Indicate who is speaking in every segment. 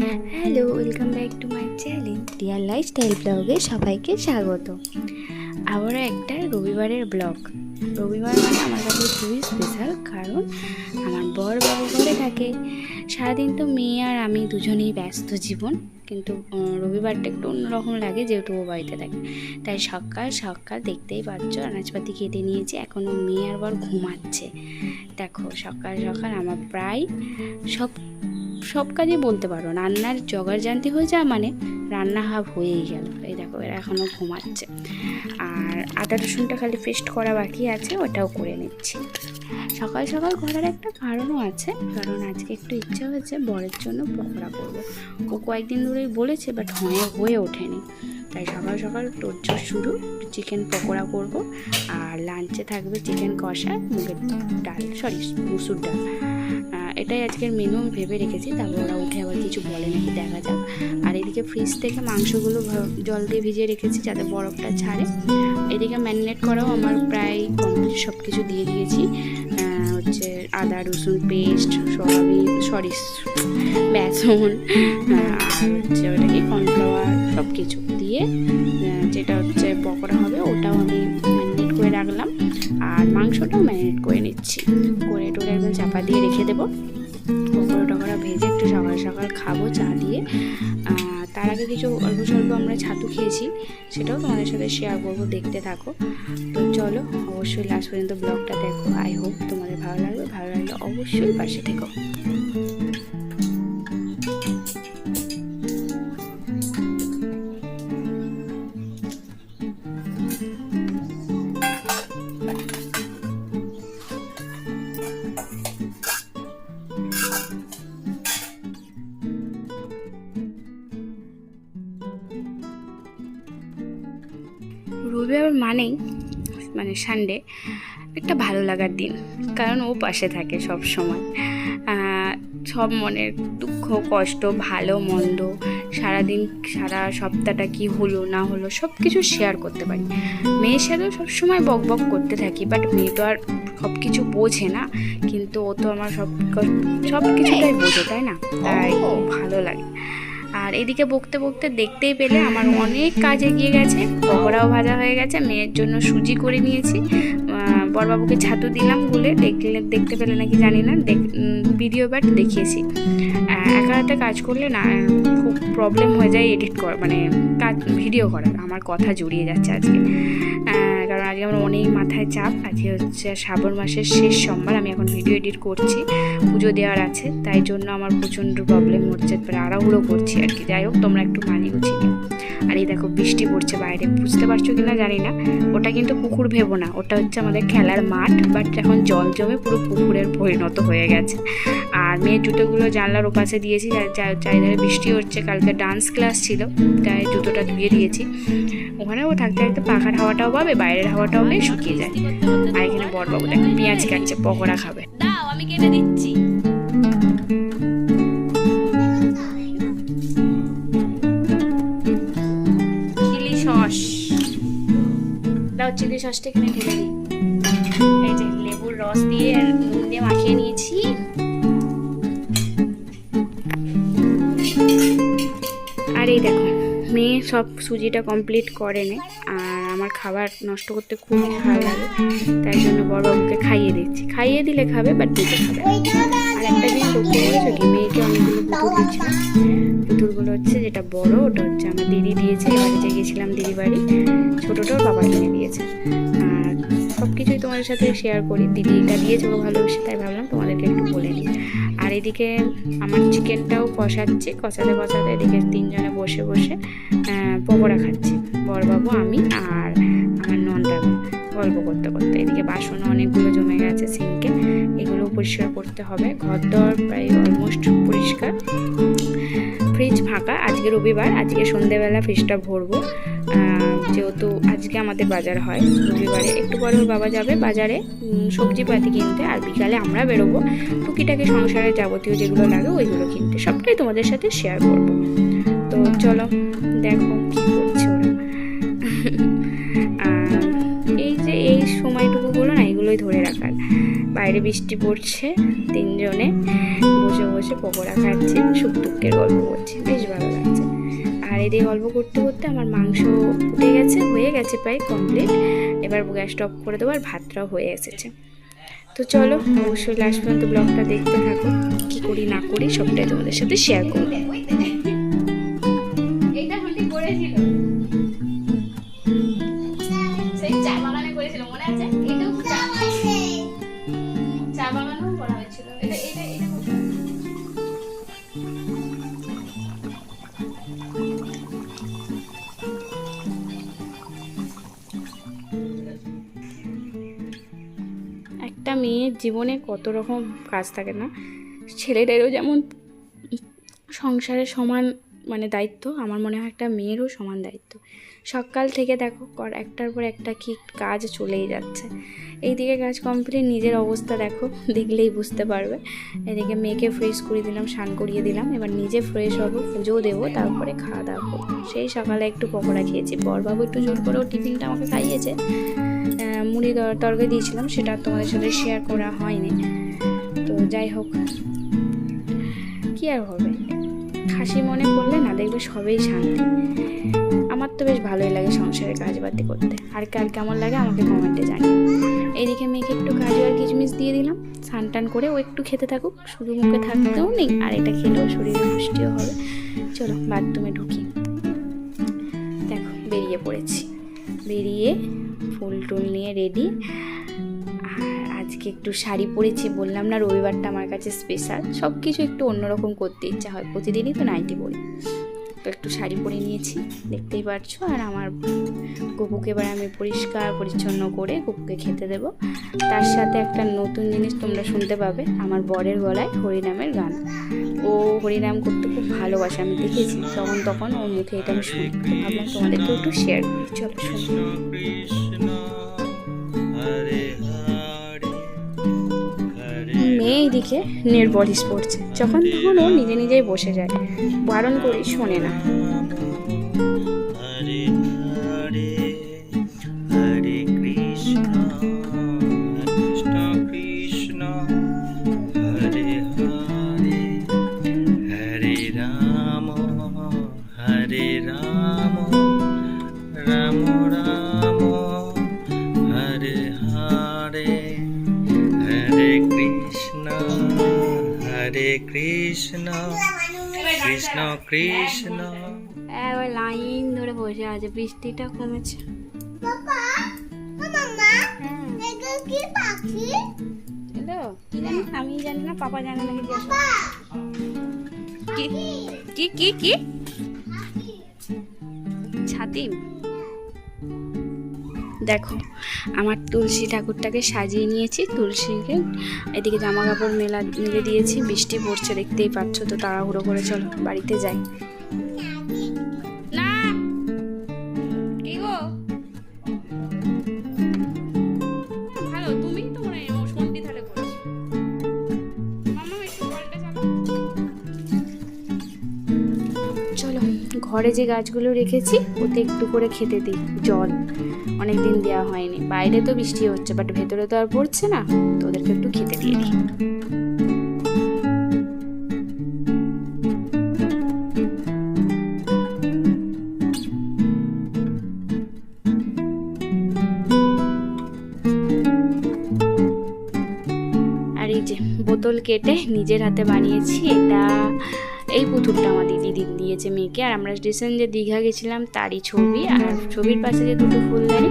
Speaker 1: Hello welcome back to my channel dear lifestyle ব্লগে সবাইকে স্বাগত। আবারও একটা রবিবারের ব্লগ রবিবার মানে আমার কাছে খুবই স্পেশাল কারণ আমার বর বাবু ঘরে থাকে। সারাদিন তো মেয়ে আর আমি দুজনেই ব্যস্ত জীবন, কিন্তু রবিবারটা একটু অন্যরকম লাগে যেহেতু ও বাড়িতে থাকে। তাই সকাল সকাল দেখতেই পাচ্ছ, আনাজপাতি কেটে নিয়েছি, এখনও মেয়ে আর বর ঘুমাচ্ছে। দেখো, সকাল সকাল আমার প্রায় সব সব কাজই বলতে পারো। রান্নার জগার জানতে হয়ে যাওয়া মানে রান্না হাফ হয়েই গেল। এই দেখো, এরা এখনও ঘুমাচ্ছে। আর আদা রসুনটা খালি পেস্ট করা বাকি আছে, ওটাও করে নিচ্ছি। সকাল সকাল করার একটা কারণও আছে, কারণ আজকে একটু ইচ্ছা হয়েছে বরের জন্য পকোড়া করব। ও কয়েকদিন ধরেই বলেছে, বাট হয়ে হয়ে ওঠেনি। তাই সকাল সকাল তোরজোর শুরু চিকেন পকোড়া করব। আর লাঞ্চে থাকবে চিকেন কষা, মুগের ডাল, সরি, মুসুর ডাল। এটাই আজকের মেনু আমি ভেবে রেখেছি, তারপর ওরা উঠে আবার কিছু বলে নাকি দেখা যাক। আর এদিকে ফ্রিজ থেকে মাংসগুলো জল দিয়ে ভিজিয়ে রেখেছি যাতে বরফটা ছাড়ে। এদিকে ম্যারিনেট করাও আমার প্রায় কমপ্লিট সব কিছু দিয়ে দিয়েছি। হচ্ছে আদা, রসুন পেস্ট সয়াবিন সরি বেসন হচ্ছে ওটা কি কর্নফ্লাওয়ার সব কিছু দিয়ে যেটা হচ্ছে পকোড়া হবে ওটাও আমি ম্যারিনেট করে রাখলাম। আর মাংসটাও ম্যারিনেট করে নিচ্ছি। করে টোরে একদম চাপা দিয়ে রেখে দেবো। ভেজে একটু সকাল সকাল খাব, চা দিয়ে। তার আগে কিছু অল্প স্বল্প আমরা ছাতু খেয়েছি, সেটাও তোমাদের সাথে শেয়ার করব, দেখতে থাকো। তো চলো, অবশ্যই লাস্ট পর্যন্ত ব্লগটা দেখো। আই হোপ তোমাদের ভালো লাগবে, ভালো লাগলে অবশ্যই পাশে থেকো। মানেই মানে সানডে একটা ভালো লাগার দিন। কারণ ও পাশে থাকে সব সময় সব মনের দুঃখ কষ্ট ভালো মন্দ সারাদিন সারা সপ্তাহটা কি হলো না হলো সব কিছু শেয়ার করতে পারি। মেয়ের সাথেও সবসময় বক বক করতে থাকি বাট মেয়ে তো আর সব কিছু বোঝে না। কিন্তু ও তো আমার সব সব কিছুটাই বোঝে তাই না? তাই খুব ভালো লাগে। আর এদিকে বকতে বকতে দেখতেই পেলে আমার অনেক কাজ এগিয়ে গেছে। পকোড়াও ভাজা হয়ে গেছে মেয়ের জন্য সুজি করে নিয়েছি। আহ, বড়বাবুকে ছাতু দিলাম বলে দেখলে দেখতে পেলে নাকি জানি না ভিডিও ব্যাট দেখিয়েছি। একা হাতে কাজ করলে না খুব প্রবলেম হয়ে যায় এডিট কর মানে কাজ ভিডিও করার আমার কথা জড়িয়ে যাচ্ছে আজকে। মাথায় চাপ। আজকে হচ্ছে শ্রাবণ মাসের শেষ সোমবার, আমি এখন ভিডিও এডিট করছি। পুজো দেওয়ার আছে, তাই জন্য আমার প্রচণ্ড প্রবলেম হচ্ছে। তাড়াহুড়ো করছি আর কি। যাই হোক, তোমরা একটু মানিয়ে গুছিয়ে আর এই দেখো বৃষ্টি পড়ছে বাইরে। বুঝতে পারছ কিনা জানি না। ওটা কিন্তু পুকুর ভেবো না। ওটা হচ্ছে আমাদের খেলার মাঠ বাট এখন জল জমে পুরো পুকুরের পরিণত হয়ে গেছে। আর মেয়ের জুতোগুলো জানলার ওপাশে দিয়েছি চারিধারে বৃষ্টি হচ্ছে। কালকে ডান্স ক্লাস ছিল, তাই জুতোটা ধুয়ে দিয়েছি। ওখানেও থাকতে থাকতে পাখার হাওয়াটাও পাবে, বাইরের হাওয়াটাও বেশ শুকিয়ে যায়। আর এখানে বড়বাবু দেখো, পেঁয়াজ কাটছে, পকোড়া খাবে।
Speaker 2: আমি কেটে দিচ্ছি।
Speaker 1: চিলি সসটা এখানে ঢেলে দিই। এই যে লেবুর রস দিয়ে আর নুন দিয়ে মাখিয়ে নিয়েছি। আর এই দেখো, মেয়ে সব সুজিটা কমপ্লিট করে নে, আর আমার খাবার নষ্ট করতে খুবই ভালো লাগে, তাই জন্য বড়বাবুকে খাইয়ে দিচ্ছি। খাইয়ে দিলে খাবে বাট দুটো খাবে পুতুলগুলো হচ্ছে যেটা বড়, ওটা হচ্ছে আমার দিদি দিয়েছে। যে গেছিলাম দিদি বাড়ি, ছোটোটাও বাবা কিনে দিয়েছে। আর সব কিছুই তোমাদের সাথে শেয়ার করি। দিদি এটা দিয়েছে ভালোবেসে, তাই ভাবলাম তোমাদেরকে একটু বলে নিই আর এদিকে আমার চিকেনটাও কষাচ্ছি। কষাতে কষাতে এদিকে তিনজনে বসে বসে পকোড়া খাচ্ছি। বড়বাবু আমি আর আমার নন্দা গল্প করতে করতে। এদিকে বাসনও অনেকগুলো জমে গেছে সিঙ্কে পরিষ্কার করতে হবে। ঘর দর প্রায় অলমোস্ট পরিষ্কার। ফ্রিজ ফাঁকা। আজকে রবিবার, আজকে সন্ধেবেলা ফ্রিজটা ভরবো। যেহেতু আজকে আমাদের বাজার হয়, রবিবারে একটু পরে ওর বাবা যাবে বাজারে সবজিপাতি কিনতে আর বিকালে আমরা বেরোবো। টুকিটাকি সংসারে যাবতীয় যেগুলো লাগে ওইগুলো কিনতে। সবটাই তোমাদের সাথে শেয়ার করব। তো চলো, দেখো কী করছে ওরা। এই যে এই সময়টুকুগুলো না, এগুলোই ধরে রাখার। বাইরে বৃষ্টি পড়ছে, তিনজনে বসে বসে পকোড়া খাচ্ছে, সুখ দুঃখের গল্প করছে, বেশ ভালো লাগছে। আর এদিকে গল্প করতে করতে আমার মাংস উঠে গেছে, হয়ে গেছে প্রায় কমপ্লিট এবার গ্যাস অফ করে দেবো আর ভাতটাও হয়ে এসেছে। তো চলো, অবশ্যই লাস্ট পর্যন্ত ব্লগটা দেখতে থাকো। কি করি না করি সবটাই তোমাদের সাথে শেয়ার করব। জীবনে কত রকম কাজ থাকে না। ছেলেদেরও যেমন সংসারে সমান মানে দায়িত্ব, আমার মনে হয় একটা মেয়েরও সমান দায়িত্ব। সকাল থেকে দেখো কর, একটার পর একটা কি কাজ চলেই যাচ্ছে। এইদিকে কাজ কমপ্লিট নিজের অবস্থা দেখো, দেখলেই বুঝতে পারবে। এদিকে মেয়েকে ফ্রেশ করে দিলাম, স্নান করিয়ে দিলাম, এবার নিজে ফ্রেশ হব, পুজো দেবো, তারপরে খাওয়া দাওয়া করব। সেই সকালে একটু পকোড়া খেয়েছি। বরবাবু একটু জোর করেও টিফিনটা আমাকে খাইয়েছে। মুড়ি তর- তরকারি দিয়েছিলাম, সেটা তোমাদের সাথে শেয়ার করা হয়নি। তো যাই হোক, কি আর হবে? হাসি মনে করলে না দেখবে সবেই শান্তি। আমার তো বেশ ভালোই লাগে সংসারে কাজ বাতি করতে। আর কার কেমন লাগে আমাকে কমেন্টে জানিও। এইদিকে মেয়েকে একটু কাজু আর কিচমিচ দিয়ে দিলাম। স্নান টান করে ও একটু খেতে থাকুক, শুধু মুখে থাকতেও নেই, আর এটা খেলেও শরীরে পুষ্টিও হবে। চলো, বাথরুমে ঢুকি। দেখো, বেরিয়ে পড়েছি। বেরিয়ে ফুল টুল নিয়ে রেডি আর আজকে একটু শাড়ি পরেছি, বললাম না রবিবারটা আমার কাছে স্পেশাল সব কিছু একটু অন্যরকম করতে ইচ্ছা হয়, প্রতিদিনই তো নাইটি পরি। তো একটু শাড়ি পরে নিয়েছি, দেখতেই পারছ। আর আমার গপুকে এবার আমি পরিষ্কার পরিচ্ছন্ন করে গপুকে খেতে দেব। তার সাথে একটা নতুন জিনিস তোমরা শুনতে পাবে, আমার বরের গলায় হরিনামের গান। ও হরিনাম করতে খুব ভালোবাসে, আমি দেখেছি। তখন তখন ওর মুখে এটা আমি শুনি। ভাবলাম তোমাদেরকেও একটু শেয়ার করি। চলো শুনি। এইদিকে নেল পড়ছে। যখন তখন ও নিজে নিজেই বসে যায় বারণ করি শোনে না।
Speaker 3: কৃষ্ণ কৃষ্ণ কৃষ্ণ।
Speaker 1: এবার লাইন ধরে বসে আছে বৃষ্টিটা কমেছে। হ্যালো আমি জানি না পাপা জানে না কি কি কি কি? ছাতিম দেখো, আমার তুলসী ঠাকুরটাকে সাজিয়ে নিয়েছি, তুলসীকে এদিকে জামা কাপড় মেলা, মেলে দিয়েছি, বৃষ্টি পড়ছে, দেখতেই পাচ্ছ তো, তাড়াহুড়ো করে, চলো, বাড়িতে যাই। ঘরে যে গাছগুলো রেখেছি, ওতে একটু করে খেতে দিই, জল। অনেক দিন দেওয়া হয়নি। বাইরে তো বৃষ্টি হচ্ছে বাট ভেতরে তো আর পড়ছে না, তো ওদেরকে একটু খেতে দিয়ে দিই। আর এই যে বোতল কেটে নিজের হাতে বানিয়েছি, এটা এই পুতুলটা আমার দিদি দিয়েছে মেয়েকে। আর আমরা রিসেন্ট যে দীঘা গেছিলাম, তারই ছবি। আর ছবির পাশে যে দুটো ফুলদানি,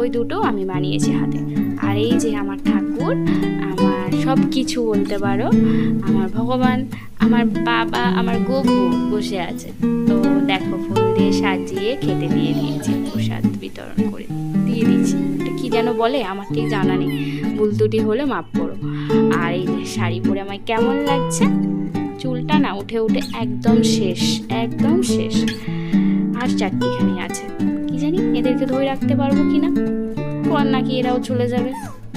Speaker 1: ওই দুটো আমি বানিয়েছি হাতে। আর এই যে আমার ঠাকুর, আমার সব কিছু বলতে পারো, আমার ভগবান, আমার বাবা, আমার গপু বসে আছে। তো দেখো, ফুল দিয়ে সাজিয়ে খেতে দিয়ে দিয়েছি, প্রসাদ বিতরণ করে দিয়ে দিয়েছি। কি যেন বলে? আমার ঠিক জানা নেই। ভুল দুটি হলে মাফ করো। আর এই শাড়ি পরে আমায় কেমন লাগছে? চুলটা না উঠে উঠে একদম শেষ একদম শেষ। আর চারটিখানি আছে। কি জানি এদেরকে ধরে রাখতে পারব কি না পর নাকি এরাও চলে যাবে।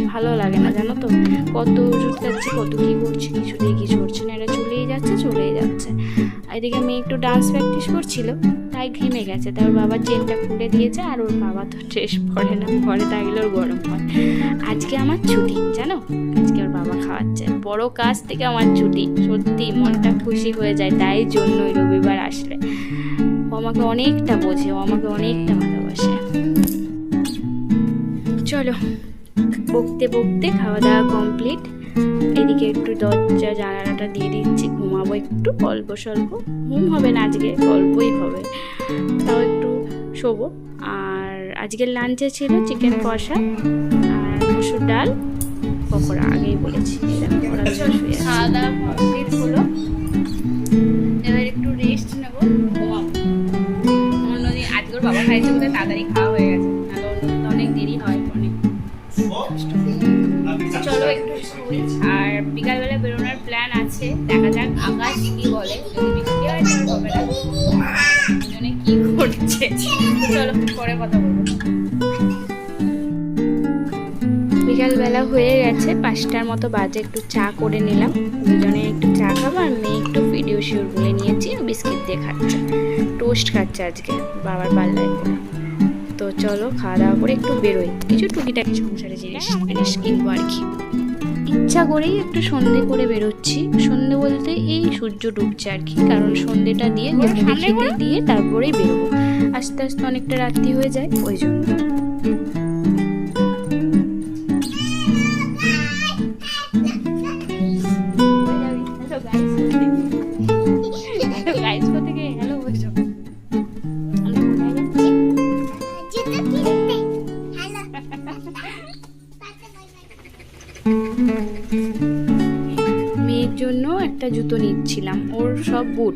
Speaker 1: ভালো লাগে না, জানো তো? কত ওষুধ খাচ্ছি কত কি করছি, কিছুতেই কিছু করছে না। এরা চলেই যাচ্ছে চলেই যাচ্ছে। এদিকে মেয়ে একটু ডান্স প্র্যাকটিস করছিল। গায়ে ঘেমে গেছে। তাই ওর বাবা চেনটা খুলে দিয়েছে আর ওর বাবা তো ড্রেস পরে না, পরে থাকলে ওর গরম হয় আজকে আমার ছুটি, জানো? আজকে ওর বাবা খাওয়াচ্ছে। বড় কাজ থেকে আমার ছুটি। সত্যি মনটা খুশি হয়ে যায়, তাই জন্যই রবিবার আসলে। ও আমাকে অনেকটা বোঝে, ও আমাকে অনেকটা ভালোবাসে। চলো, বকতে বকতে খাওয়া দাওয়া কমপ্লিট এদিকে একটু দরজা, জানালাটা দিয়ে দিচ্ছি, ঘুমাবো একটু অল্প স্বল্প। ঘুম হবে না আজকে অল্পই হবে। তাও একটু শোবো। আর আজকের লাঞ্চে ছিল চিকেন কষা আর মসুর ডাল, পকোড়া, আগেই বলেছি।
Speaker 2: এরকম কমপ্লিট হলো। বিকালবেলা হয়ে
Speaker 1: গেছে পাঁচটার মতো বাজে একটু চা করে নিলাম। দুজনে একটু চা খাব আর মেয়ে একটু ভিডিও শিওর বলে নিয়েছি বিস্কিট দিয়ে খাচ্ছে। টোস্ট খাচ্ছে আজকে বাবার পাল্লায়। করে তো চলো খাওয়া দাওয়া করে একটু বেরোই। কিছু টুকিটাকি সংসারে জিনিস জিনিস কিনবো আর কি। ইচ্ছা করেই একটু সন্ধে করে বেরোচ্ছি। সন্ধে বলতে এই সূর্য ডুবছে আর কি কারণ সন্ধেটা দিয়ে খেতে দিয়ে তারপরেই বেরোবো। আস্তে আস্তে অনেকটা রাত্রি হয়ে যায় ওই জন্য। জুতো নিচ্ছিলাম ওর সব বুট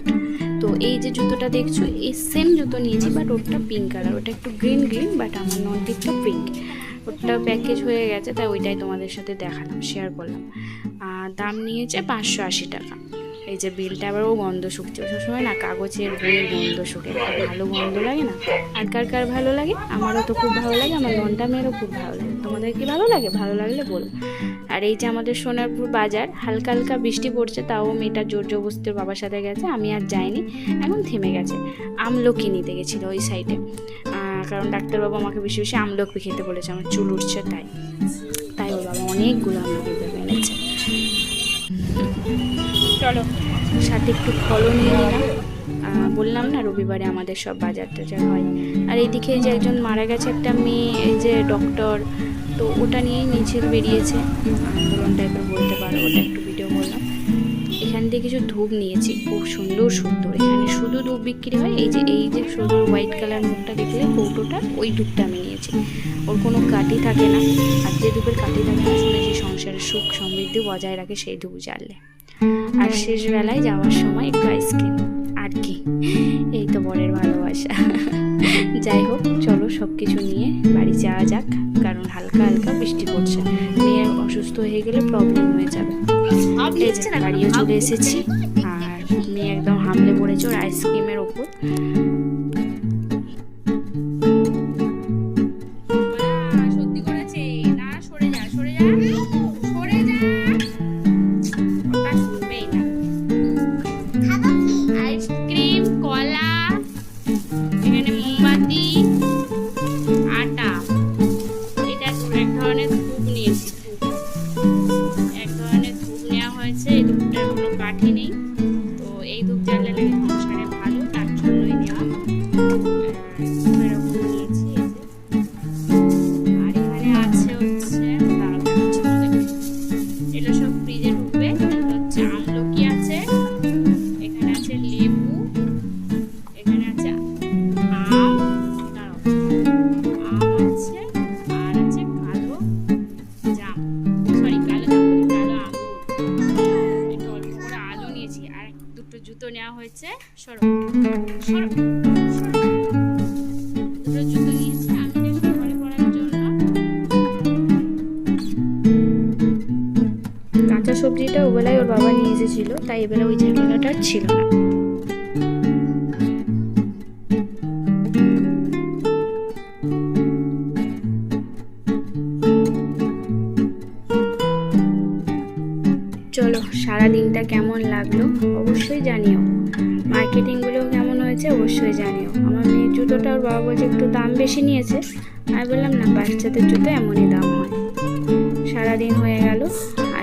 Speaker 1: তো এই যে জুতোটা দেখছ, এই সেম জুতো নিয়েছি বাট ওরটা পিঙ্ক কালার ওটা একটু গ্রিন গ্রিন বাট আমার ননটিকটা পিঙ্ক ওটা প্যাকেজ হয়ে গেছে, তাই ওইটাই তোমাদের সাথে দেখালাম শেয়ার করলাম। আর দাম নিয়েছে পাঁচশো আশি টাকা। এই যে বিলটা আবার ও গন্ধ শুকছে। সবসময় না কাগজের বইয়ের গন্ধ শুকে ভালো গন্ধ লাগে না? আর কার কার ভালো লাগে? আমারও তো খুব ভালো লাগে, আমার ননটা মেয়েরও খুব ভালো লাগে। তোমাদের কি ভালো লাগে? ভালো লাগলে বলো। আর এই যে আমাদের সোনারপুর বাজার, হালকা হালকা বৃষ্টি পড়ছে, তাও মেয়েটা জোর জবস্তির বাবার সাথে গেছে, আমি আর যাইনি, এখন থেমে গেছে, আমলকি নিতে গেছিল ওই সাইডে কারণ ডাক্তারবাবু আমাকে বেশি বেশি আমলকি খেতে বলেছে, আমার চুল উঠছে, তাই। তাই ওর বাবা অনেকগুলো আমলকি ভেবে এনেছে। চলো, সাথে একটু ফলও নিয়ে নিলাম। বললাম না রবিবারে আমাদের সব বাজার টাজার হয়। আর এইদিকে এই যে একজন মারা গেছে একটা মেয়ে, এই যে ডক্টর তো ওটা নিয়েই মিছিল বেরিয়েছে। আন্দোলন টাইপের বলতে পারো, ওটা একটু ভিডিও করলাম এখান থেকে কিছু ধূপ নিয়েছি, খুব সুন্দর সুন্দর। এখানে শুধু ধূপ বিক্রি হয়, এই যে এই যে শুধু হোয়াইট কালার মুখটা দেখলে কৌটোটা ওই ধূপটা আমি নিয়েছি। ওর কোনো কাঠি থাকে না, আর যে ধূপের কাঠি থাকে না শুনেছি সংসারের সুখ সমৃদ্ধি বজায় রাখে সেই ধূপ জ্বাললে। আর শেষ বেলায় যাওয়ার সময় একটু আইসক্রিম আর কি? এই তো বরের ভালোবাসা। যাই হোক, চলো সব কিছু নিয়ে বাড়ি যাওয়া যাক। কারণ হালকা হালকা বৃষ্টি পড়ছে। মেয়ে অসুস্থ হয়ে গেলে প্রবলেম হয়ে যাবে। এই যে
Speaker 2: না
Speaker 1: বাড়িও চলে এসেছি। আর মেয়ে একদম হামলে পড়েছে ওর আইসক্রিমের ওপর।
Speaker 2: দুটো জুতো নেওয়া হয়েছে। সরো সরো।
Speaker 1: সবজিটা ওবেলায় ওর বাবা নিয়ে এসেছিল, তাই এবেলা ওই আর ছিল না। চলো সারা দিনটা কেমন লাগল অবশ্যই জানিও। মার্কেটিংগুলো কেমন হয়েছে অবশ্যই জানিও। আমার মেয়ের জুতোটা ওর বাবা বলছে একটু দাম বেশি নিয়েছে। আমি বললাম, না, বাচ্চাদের জুতো এমনই দাম হয়। সারাদিন হয়ে গেল।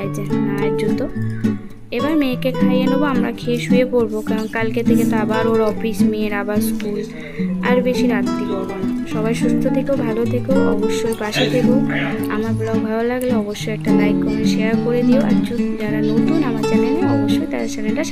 Speaker 1: আর যে মায়ের জুতো, এবার মেয়েকে খাইয়ে নেব, আমরা খেয়ে শুয়ে পড়ব। কারণ কালকে থেকে তো আবার ওর অফিস, মেয়ের আবার স্কুল, আর বেশি রাত্রি করব না। সবাই সুস্থ থেকো, ভালো থেকো, অবশ্যই পাশে থেকো। আমার ব্লগ ভালো লাগলে অবশ্যই একটা লাইক করে শেয়ার করে দিও। আর যারা নতুন আমার চ্যানেলে অবশ্যই তারা চ্যানেলটা